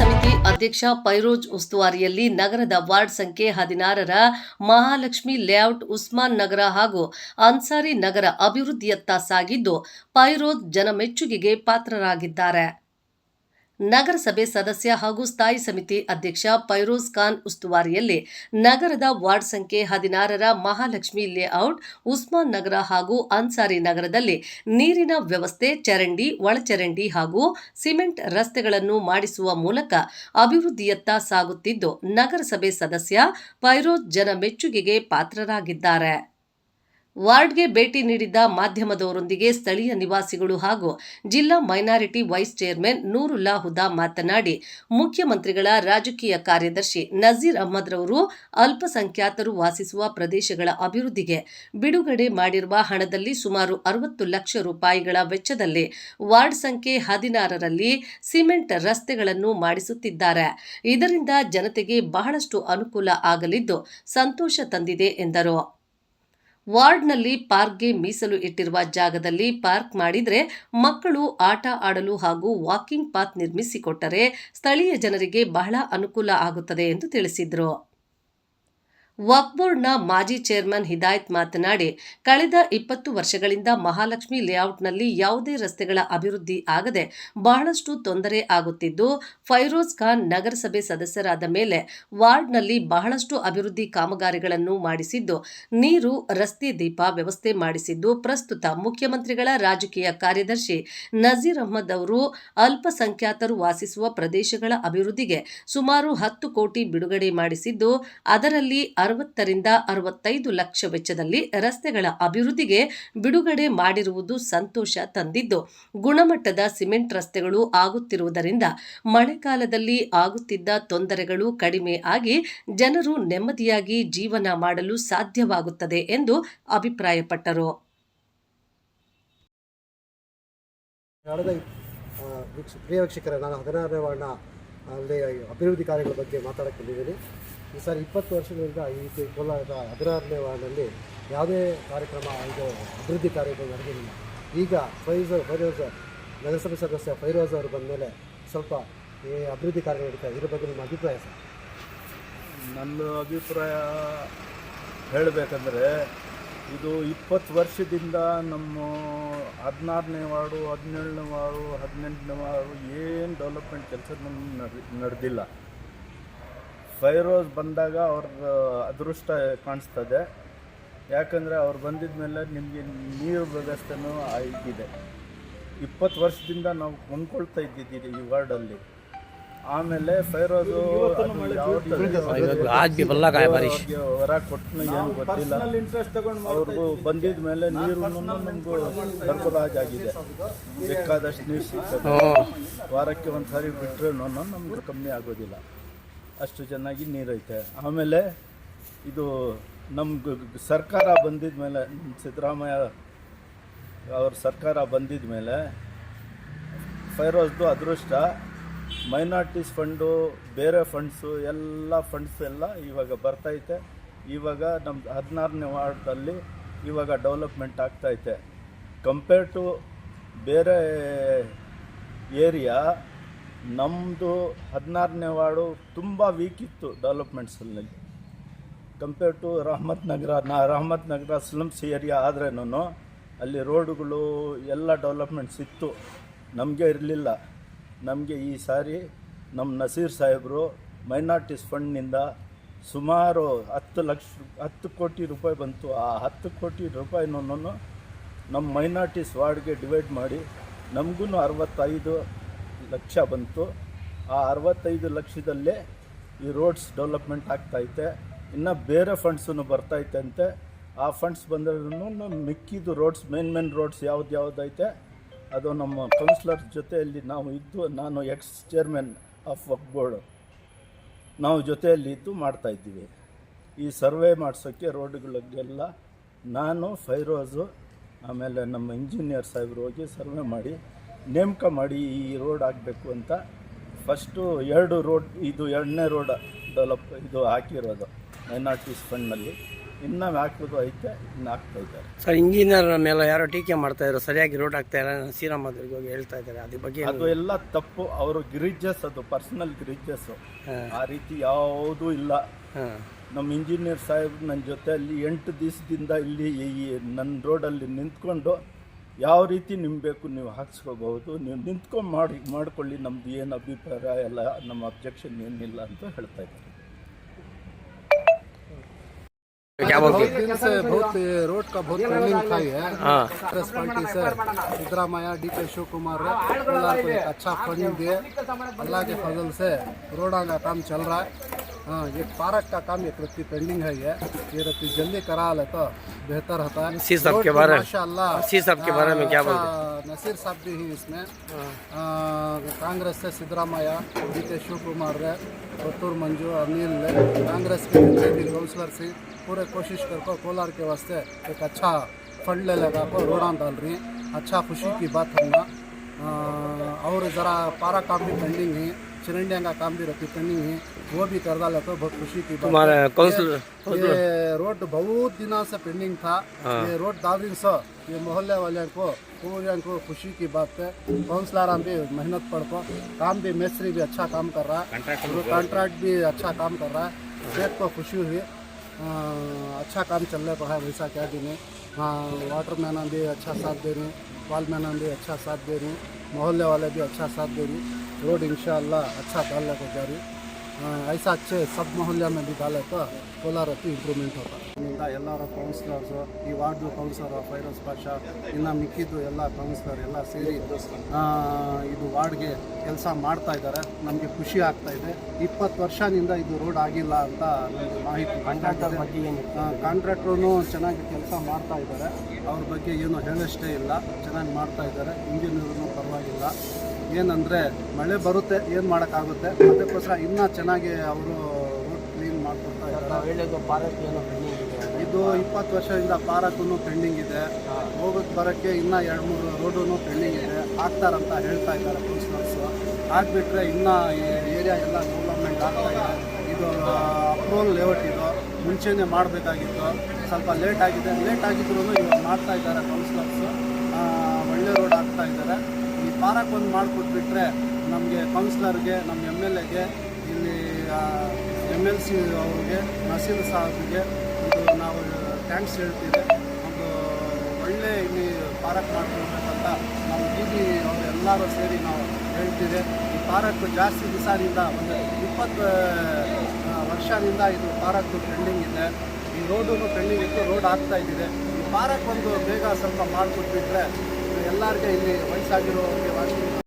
ಸಮಿತಿ ಅಧ್ಯಕ್ಷ ಪೈರೋಜ್ ಉಸ್ತುವಾರಿಯಲ್ಲಿ ನಗರದ ವಾರ್ಡ್ ಸಂಖ್ಯೆ ಹದಿನಾರರ ಮಹಾಲಕ್ಷ್ಮಿ ಲೇಔಟ್ ಉಸ್ಮಾನ್ ನಗರ ಹಾಗೂ ಅನ್ಸಾರಿ ನಗರ ಅಭಿವೃದ್ಧಿಯತ್ತ ಸಾಗಿದ್ದು ಪೈರೋಜ್ ಜನಮೆಚ್ಚುಗೆಗೆ ಪಾತ್ರರಾಗಿದ್ದಾರೆ. ನಗರಸಭೆ ಸದಸ್ಯ ಹಾಗೂ ಸ್ಥಾಯಿ ಸಮಿತಿ ಅಧ್ಯಕ್ಷ ಪೈರೋಜ್ ಖಾನ್ ಉಸ್ತುವಾರಿಯಲ್ಲಿ ನಗರದ ವಾರ್ಡ್ ಸಂಖ್ಯೆ ಹದಿನಾರರ ಮಹಾಲಕ್ಷ್ಮಿ ಲೇಔಟ್, ಉಸ್ಮಾನ್ ನಗರ ಹಾಗೂ ಅನ್ಸಾರಿ ನಗರದಲ್ಲಿ ನೀರಿನ ವ್ಯವಸ್ಥೆ, ಚರಂಡಿ, ಒಳಚರಂಡಿ ಹಾಗೂ ಸಿಮೆಂಟ್ ರಸ್ತೆಗಳನ್ನು ಮಾಡಿಸುವ ಮೂಲಕ ಅಭಿವೃದ್ಧಿಯತ್ತ ಸಾಗುತ್ತಿದ್ದು, ನಗರಸಭೆ ಸದಸ್ಯ ಪೈರೋಜ್ ಜನ ಮೆಚ್ಚುಗೆಗೆ ಪಾತ್ರರಾಗಿದ್ದಾರೆ. ವಾರ್ಡ್ಗೆ ಭೇಟಿ ನೀಡಿದ್ದ ಮಾಧ್ಯಮದವರೊಂದಿಗೆ ಸ್ಥಳೀಯ ನಿವಾಸಿಗಳು ಹಾಗೂ ಜಿಲ್ಲಾ minority vice chairman Nurulla Huda ಮಾತನಾಡಿ, ಮುಖ್ಯಮಂತ್ರಿಗಳ ರಾಜಕೀಯ ಕಾರ್ಯದರ್ಶಿ ನಜೀರ್ ಅಹ್ಮದ್ ರವರು ಅಲ್ಪಸಂಖ್ಯಾತರು ವಾಸಿಸುವ ಪ್ರದೇಶಗಳ ಅಭಿವೃದ್ಧಿಗೆ ಬಿಡುಗಡೆ ಮಾಡಿರುವ ಹಣದಲ್ಲಿ ಸುಮಾರು ಅರವತ್ತು ಲಕ್ಷ ರೂಪಾಯಿಗಳ ವೆಚ್ಚದಲ್ಲಿ ವಾರ್ಡ್ ಸಂಖ್ಯೆ ಹದಿನಾರರಲ್ಲಿ ಸಿಮೆಂಟ್ ರಸ್ತೆಗಳನ್ನು ಮಾಡಿಸುತ್ತಿದ್ದಾರೆ. ಇದರಿಂದ ಜನತೆಗೆ ಬಹಳಷ್ಟು ಅನುಕೂಲ ಆಗಲಿದ್ದು ಸಂತೋಷ ತಂದಿದೆ ಎಂದರು. ವಾರ್ಡ್ನಲ್ಲಿ ಪಾರ್ಕ್ಗೆ ಮೀಸಲು ಇಟ್ಟಿರುವ ಜಾಗದಲ್ಲಿ ಪಾರ್ಕ್ ಮಾಡಿದರೆ ಮಕ್ಕಳು ಆಟ ಆಡಲು ಹಾಗೂ ವಾಕಿಂಗ್ ಪಾತ್ ನಿರ್ಮಿಸಿಕೊಟ್ಟರೆ ಸ್ಥಳೀಯ ಜನರಿಗೆ ಬಹಳ ಅನುಕೂಲ ಆಗುತ್ತದೆ ಎಂದು ತಿಳಿಸಿದರು. ವಕ್ಫ್ ಬೋರ್ಡ್ನ ಮಾಜಿ ಚೇರ್ಮನ್ ಹಿದಾಯತ್ ಮಾತನಾಡಿ, ಕಳೆದ ಇಪ್ಪತ್ತು ವರ್ಷಗಳಿಂದ ಮಹಾಲಕ್ಷ್ಮಿ ಲೇಔಟ್ನಲ್ಲಿ ಯಾವುದೇ ರಸ್ತೆಗಳ ಅಭಿವೃದ್ಧಿ ಆಗದೆ ಬಹಳಷ್ಟು ತೊಂದರೆ ಆಗುತ್ತಿದ್ದು, ಫೈರೋಜ್ ಖಾನ್ ನಗರಸಭೆ ಸದಸ್ಯರಾದ ಮೇಲೆ ವಾರ್ಡ್ನಲ್ಲಿ ಬಹಳಷ್ಟು ಅಭಿವೃದ್ಧಿ ಕಾಮಗಾರಿಗಳನ್ನು ಮಾಡಿಸಿದ್ದು, ನೀರು, ರಸ್ತೆ ದೀಪ ವ್ಯವಸ್ಥೆ ಮಾಡಿಸಿದ್ದು, ಪ್ರಸ್ತುತ ಮುಖ್ಯಮಂತ್ರಿಗಳ ರಾಜಕೀಯ ಕಾರ್ಯದರ್ಶಿ ನಜೀರ್ ಅಹ್ಮದ್ ಅವರು ಅಲ್ಪಸಂಖ್ಯಾತರು ವಾಸಿಸುವ ಪ್ರದೇಶಗಳ ಅಭಿವೃದ್ಧಿಗೆ ಸುಮಾರು ಹತ್ತು ಕೋಟಿ ಬಿಡುಗಡೆ ಮಾಡಿಸಿದ್ದು, ಅದರಲ್ಲಿ ಅರವತ್ತರಿಂದ ಅರವತ್ತೈದು ಲಕ್ಷ ವೆಚ್ಚದಲ್ಲಿ ರಸ್ತೆಗಳ ಅಭಿವೃದ್ಧಿಗೆ ಬಿಡುಗಡೆ ಮಾಡಿರುವುದು ಸಂತೋಷ ತಂದಿದ್ದು, ಗುಣಮಟ್ಟದ ಸಿಮೆಂಟ್ ರಸ್ತೆಗಳು ಆಗುತ್ತಿರುವುದರಿಂದ ಮಳೆಗಾಲದಲ್ಲಿ ಆಗುತ್ತಿದ್ದ ತೊಂದರೆಗಳು ಕಡಿಮೆ ಆಗಿ ಜನರು ನೆಮ್ಮದಿಯಾಗಿ ಜೀವನ ಮಾಡಲು ಸಾಧ್ಯವಾಗುತ್ತದೆ ಎಂದು ಅಭಿಪ್ರಾಯಪಟ್ಟರು. ಪ್ರಿಯ ವೀಕ್ಷಕರೇ, ನಾನು ಹದಿನಾರನೇ ವಾರ್ಡ್ನ ಅಲ್ಲಿ ಅಭಿವೃದ್ಧಿ ಕಾರ್ಯಗಳ ಬಗ್ಗೆ ಮಾತಾಡಕ್ಕೆ ಬಂದಿದ್ದೀನಿ. ಸಾರಿ, ಇಪ್ಪತ್ತು ವರ್ಷಗಳಿಂದ ಈ ರೀತಿ ಕೋಲಾರದ ಹದಿನಾರನೇ ವಾರ್ಡಲ್ಲಿ ಯಾವುದೇ ಕಾರ್ಯಕ್ರಮ ಇದು ಅಭಿವೃದ್ಧಿ ಕಾರ್ಯಕ್ರಮ ನಡೆದಿಲ್ಲ. ಈಗ ಫೈರೋಜ್ ಫೈರೋಜ್ ನಗರಸಭೆ ಸದಸ್ಯ ಫೈರೋಜ್ ಅವರು ಬಂದ ಮೇಲೆ ಸ್ವಲ್ಪ ಈ ಅಭಿವೃದ್ಧಿ ಕಾರ್ಯ ನಡೀತಾ ಇದೆ. ಇದ್ರ ಬಗ್ಗೆ ನಿಮ್ಮ ಅಭಿಪ್ರಾಯ ಸರ್? ನನ್ನ ಅಭಿಪ್ರಾಯ ಹೇಳಬೇಕಂದ್ರೆ, ಇದು ಇಪ್ಪತ್ತು ವರ್ಷದಿಂದ ನಮ್ಮ ಹದಿನಾರನೇ ವಾರ್ಡು, ಹದಿನೇಳನೇ ವಾರ್ಡು, ಹದಿನೆಂಟನೇ ವಾರ್ಡು, ಏನು ಡೆವಲಪ್ಮೆಂಟ್ ಕೆಲಸ ನಡೆ ನಡೆದಿಲ್ಲ. ಫೈರ್ ರೋಸ್ ಬಂದಾಗ ಅವ್ರ ಅದೃಷ್ಟ ಕಾಣಿಸ್ತದೆ. ಯಾಕಂದರೆ ಅವ್ರು ಬಂದಿದ ಮೇಲೆ ನಿಮಗೆ ನೀರು ವ್ಯವಸ್ಥೆನೂ ಆಗಿದೆ. ಇಪ್ಪತ್ತು ವರ್ಷದಿಂದ ನಾವು ಕೊಂಡ್ಕೊಳ್ತಾ ಇದ್ದಿದ್ದೀವಿ ಈ ವಾರ್ಡಲ್ಲಿ ಆಮೇಲೆ ಫೈರೋದು ಹೊರ ಕೊಟ್ಟು ಏನು ಗೊತ್ತಿಲ್ಲ. ಅವ್ರಿಗೂ ಬಂದಿದ ಮೇಲೆ ನೀರು ನಮಗೂ ಆಗಿದೆ. ಬೇಕಾದಷ್ಟು ನೀರು ಸಿಗ್ತದೆ. ವಾರಕ್ಕೆ ಒಂದು ಸಾರಿ ಬಿಟ್ಟರೆ ನಮ್ಗೆ ಕಮ್ಮಿ ಆಗೋದಿಲ್ಲ. ಅಷ್ಟು ಚೆನ್ನಾಗಿ ನೀರೈತೆ. ಆಮೇಲೆ ಇದು ನಮ್ಮ ಸರ್ಕಾರ ಬಂದಿದ ಮೇಲೆ ಸಿದ್ದರಾಮಯ್ಯ ಅವ್ರ ಸರ್ಕಾರ ಬಂದಿದ ಮೇಲೆ ಫೈರೋಸ್ದು ಅದೃಷ್ಟ. ಮೈನಾರಿಟೀಸ್ ಫಂಡು, ಬೇರೆ ಫಂಡ್ಸು, ಎಲ್ಲ ಫಂಡ್ಸ್ ಎಲ್ಲ ಇವಾಗ ಬರ್ತೈತೆ. ಇವಾಗ ನಮ್ಮ ಹದಿನಾರನೇ ವಾರ್ಡಲ್ಲಿ ಇವಾಗ ಡೆವಲಪ್ಮೆಂಟ್ ಆಗ್ತೈತೆ. ಕಂಪೇರ್ ಟು ಬೇರೆ ಏರಿಯಾ ನಮ್ಮದು ಹದಿನಾರನೇ ವಾರ್ಡು ತುಂಬ ವೀಕ್ ಇತ್ತು ಡೆವಲಪ್ಮೆಂಟ್ಸಲ್ಲಿ ಕಂಪೇರ್ ಟು ರಹಮತ್ ನಗರ ನಾ ರಹಮತ್ ನಗರ ಸ್ಲಮ್ಸ್ ಏರಿಯಾ ಆದ್ರೇನು ಅಲ್ಲಿ ರೋಡುಗಳು ಎಲ್ಲ ಡೆವಲಪ್ಮೆಂಟ್ಸ್ ಇತ್ತು. ನಮಗೆ ಇರಲಿಲ್ಲ. ನಮಗೆ ಈ ಸಾರಿ ನಮ್ಮ ನಸೀರ್ ಸಾಹೇಬರು ಮೈನಾರಿಟೀಸ್ ಫಂಡ್ನಿಂದ ಸುಮಾರು ಹತ್ತು ಲಕ್ಷ ಹತ್ತು ಕೋಟಿ ರೂಪಾಯಿ ಬಂತು. ಆ ಹತ್ತು ಕೋಟಿ ರೂಪಾಯಿನೂ ನಮ್ಮ ಮೈನಾರಿಟೀಸ್ ವಾರ್ಡ್ಗೆ ಡಿವೈಡ್ ಮಾಡಿ ನಮಗೂ ಅರವತ್ತೈದು ಲಕ್ಷ ಬಂತು. ಆ ಅರವತ್ತೈದು ಲಕ್ಷದಲ್ಲೇ ಈ ರೋಡ್ಸ್ ಡೆವಲಪ್ಮೆಂಟ್ ಆಗ್ತೈತೆ ಇನ್ನು ಬೇರೆ ಫಂಡ್ಸೂ ಬರ್ತೈತೆ ಅಂತೆ. ಆ ಫಂಡ್ಸ್ ಬಂದ್ರೂ ಮಿಕ್ಕಿದ್ದು ರೋಡ್ಸ್, ಮೇನ್ ಮೇನ್ ರೋಡ್ಸ್ ಯಾವ್ದು ಯಾವುದೈತೆ ಅದು ನಮ್ಮ ಕೌನ್ಸಿಲರ್ ಜೊತೆಯಲ್ಲಿ ನಾವು ಇದ್ದು, ನಾನು ex chairman of Waqf board ನಾವು ಜೊತೆಯಲ್ಲಿ ಇದ್ದು ಮಾಡ್ತಾಯಿದ್ದೀವಿ ಈ ಸರ್ವೆ ಮಾಡಿಸೋಕ್ಕೆ ರೋಡ್ಗಳಿಗೆಲ್ಲ ನಾನು, ಫೈರೋಜು, ಆಮೇಲೆ ನಮ್ಮ ಇಂಜಿನಿಯರ್ ಸಾಹೇಬ್ರು ಹೋಗಿ ಸರ್ವೆ ಮಾಡಿ ನೇಮಕ ಮಾಡಿ ಈ ರೋಡ್ ಆಗಬೇಕು ಅಂತ ಫಸ್ಟು ಎರಡು ರೋಡ್ ಇದು ಎರಡನೇ ರೋಡ್ ಡೆವಲಪ್ ಇದು ಹಾಕಿರೋದು ಎನ್ ಆರ್ ಟಿ ಫಂಡ್ನಲ್ಲಿ. ಇನ್ನೂ ಹಾಕೋದು ಐತೆ ಇನ್ನು ಹಾಕ್ತಾ ಇದ್ದಾರೆ. ಸರ್ ಇಂಜಿನಿಯರ್ ಮೇಲೆ ಯಾರೋ ಟೀಕೆ ಮಾಡ್ತಾ ಇದ್ರು ಸರಿಯಾಗಿ ರೋಡ್ ಆಗ್ತಾ ಇಲ್ಲ ಶ್ರೀರಾಮ್ ಹೋಗಿ ಹೇಳ್ತಾ ಇದ್ದಾರೆ ಅದ್ರ ಬಗ್ಗೆ ಅದು ಎಲ್ಲ ತಪ್ಪು ಅವರು ಗಿರಿಜಸ್ ಅದು ಪರ್ಸನಲ್ ಗಿರಿಜಸ್ಸು. ಆ ರೀತಿ ಯಾವುದೂ ಇಲ್ಲ. ನಮ್ಮ ಇಂಜಿನಿಯರ್ ಸಾಹೇಬ್ ನನ್ನ ಜೊತೆ ಅಲ್ಲಿ ಎಂಟು ದಿವಸದಿಂದ ಇಲ್ಲಿ ಈ ನನ್ನ ರೋಡಲ್ಲಿ ನಿಂತ್ಕೊಂಡು ಯಾವ ರೀತಿ ನಿಮ್ಗೆ ಬೇಕು ನೀವು ಹಾಕ್ಸ್ಕೋಬಹುದು ನೀವು ನಿಂತ್ಕೊಂಡು ಮಾಡಿ ಮಾಡ್ಕೊಳ್ಳಿ ನಮ್ದು ಏನು ಅಭಿಪ್ರಾಯ ಎಲ್ಲ ನಮ್ಮ ಅಬ್ಜೆಕ್ಷನ್ ಏನಿಲ್ಲ ಅಂತ ಹೇಳ್ತಾ ಇದ್ದಾರೆ क्या बोलते बहुत दिन से बहुत ये रोड का बहुत ट्रेंडिंग था ये हाँ कांग्रेस पार्टी से सिद्धरामैया डी के शिव कुमार अल्लाह को एक अच्छा फंडिंग दिए अल्लाह के फजल से रोडा का काम चल रहा है हाँ ये पार्क का काम एक रत्ती पेंडिंग है ये। ये रत्ती जल्दी करा ले तो बेहतर होता है। नसीर साहब के भी बारे में- नसीर साहब के बारे में क्या अच्छा, नसीर साहब भी हैं इसमें। कांग्रेस से सिद्धरामैया डी के शिव कुमार है पत्तूर मंजू अनिल है कांग्रेस के जितने भी काउंसलर से पूरे कोशिश करको कोलार के वास्ते एक अच्छा फंड ले लगा को रोड़ा डाल रही अच्छा खुशी की बात हमने और ज़रा पारा काम भी पेंडिंग है चिरंडिया का काम भी रखी पेंडिंग है। वो भी कर डाले तो बहुत खुशी की बात तुम्हारे है। काउंसलर ये रोड बहुत दिनों से पेंडिंग था। हाँ। ये रोड डालिंग से ये मोहल्ले वाले को पूरे को खुशी की बात है। काउंसलर भी मेहनत पड़ को काम भी मिस्त्री भी अच्छा काम कर रहा है। कॉन्ट्रैक्ट भी अच्छा काम कर रहा है। देख को खुशी हुई। अच्छा काम चल रहा है वैसा क्या नहीं। हाँ वाटर मैन भी अच्छा साथ दे रही वाल मैन भी अच्छा साथ दे रही मोहल्ले वाले भी अच्छा साथ दे रही। रोड इंशाल्लाह अच्छा डालने को जा रही ಆ, ಐಸಾ अच्छे सब मोहल्ले में भी डाले तो ಕೋಲಾರ ಇಂಪ್ರೂವ್ಮೆಂಟ್ ಹೋಗ್ತಾ ಎಲ್ಲರ ಕೌನ್ಸಿಲರ್ಸು ಈ ವಾರ್ಡು ಕೌನ್ಸಿಲರ್ ಫೈರೋಜ್ ಪಾಷಾ ಇನ್ನು ಮಿಕ್ಕಿದ್ದು ಎಲ್ಲ ಕೌನ್ಸಿಲರ್ ಎಲ್ಲ ಸೇರಿ ಆ, ಇದು ವಾರ್ಡ್ಗೆ ಕೆಲಸ ಮಾಡ್ತಾ ಇದ್ದಾರೆ ನಮಗೆ ಖುಷಿ ಆಗ್ತಾ ಇದೆ ಇಪ್ಪತ್ತು ವರ್ಷದಿಂದ ಇದು ರೋಡ್ ಆಗಿಲ್ಲ ಅಂತ ನಮಗೆ ಮಾಹಿತಿ ಕಾಂಟ್ರಾಕ್ಟರ್ ಬಗ್ಗೆ ಕಾಂಟ್ರಾಕ್ಟ್ರು ಚೆನ್ನಾಗಿ ಕೆಲಸ ಮಾಡ್ತಾ ಇದ್ದಾರೆ ಅವ್ರ ಬಗ್ಗೆ ಏನು ಹೇಳಷ್ಟೇ ಇಲ್ಲ ಚೆನ್ನಾಗಿ ಮಾಡ್ತಾ ಇದ್ದಾರೆ ಇಂಜಿನಿಯರ್ನು ಪರವಾಗಿಲ್ಲ ಏನಂದರೆ ಮಳೆ ಬರುತ್ತೆ ಏನು ಮಾಡೋಕ್ಕಾಗುತ್ತೆ ಅದಕ್ಕೋಸ್ಕರ ಇನ್ನೂ ಚೆನ್ನಾಗಿ ಅವರು ರೋಡ್ ಕ್ಲೀನ್ ಮಾಡ್ಕೊಡ್ತಾ ಇದ್ದಾರೆ. ಇದು ಇಪ್ಪತ್ತು ವರ್ಷದಿಂದ ಪಾರಕ್ಕೂ ಪೆಂಡಿಂಗ್ ಇದೆ. ಹೋಗೋಕ್ಕೆ ಬರೋಕ್ಕೆ ಇನ್ನೂ ಎರಡು ಮೂರು ರೋಡು ಪೆಂಡಿಂಗ್ ಇದೆ. ಆಗ್ತಾರಂತ ಹೇಳ್ತಾ ಇದ್ದಾರೆ ಕೌನ್ಸಿಲರ್ಸು ಆಗಿಬಿಟ್ರೆ ಇನ್ನೂ ಈ ಏರಿಯಾ ಎಲ್ಲ ಡೆವಲಪ್ಮೆಂಟ್ ಆಗ್ತಾ ಇದೆ. ಇದು ಅಪ್ರೂವಲ್ ಲೇಔಟ್ ಇದು. ಮುಂಚೆನೇ ಮಾಡಬೇಕಾಗಿತ್ತು. ಸ್ವಲ್ಪ ಲೇಟ್ ಆಗಿದೆ. ಲೇಟ್ ಆಗಿದ್ರು ಇವಾಗ ಮಾಡ್ತಾ ಇದ್ದಾರೆ ಕೌನ್ಸಿಲರ್ಸು ಒಳ್ಳೆ ರೋಡ್ ಆಗ್ತಾ ಇದ್ದಾರೆ. ಈ ಪಾರಕ್ ಒಂದು ಮಾಡಿಕೊಟ್ಬಿಟ್ರೆ ನಮಗೆ ಕೌನ್ಸಿಲರ್ಗೆ ನಮ್ಮ ಎಂ ಎಲ್ ಎಗೆ, ಇಲ್ಲಿ ಎಂ ಎಲ್ ಸಿ ಅವ್ರಿಗೆ ನಸೀಲ್ ಸಾಹಬ್ಗೆ ಇದು ನಾವು ಥ್ಯಾಂಕ್ಸ್ ಹೇಳ್ತೀವಿ ಒಂದು ಒಳ್ಳೆ ಇಲ್ಲಿ ಪಾರಕ್ ಮಾಡ್ಕೊಳ್ಬೇಕಂತ ನಮ್ಮ ಬೀದಿ ಅವರು ಎಲ್ಲರೂ ಸೇರಿ ನಾವು ಹೇಳ್ತೀವಿ ಈ ಪಾರಕ್ ಜಾಸ್ತಿ ದಿವಸದಿಂದ ಒಂದು ಇಪ್ಪತ್ತು ವರ್ಷದಿಂದ ಇದು ಪಾರಕ್ ಟ್ರೆಂಡಿಂಗ್ ಇದೆ. ಈ ರೋಡು ಟ್ರೆಂಡಿಂಗ್ ಇತ್ತು ರೋಡ್ ಆಗ್ತಾ ಇದ್ದಿದೆ. ಪಾರಕ್ ಒಂದು ಬೇಗ ಸ್ವಲ್ಪ ಮಾಡಿಕೊಟ್ಬಿಟ್ರೆ ಎಲ್ಲರಿಗೆ ಇಲ್ಲಿ ವಯಸ್ಸಾಗಿರೋರಿಗೆ ವಾಕಿಂಗ್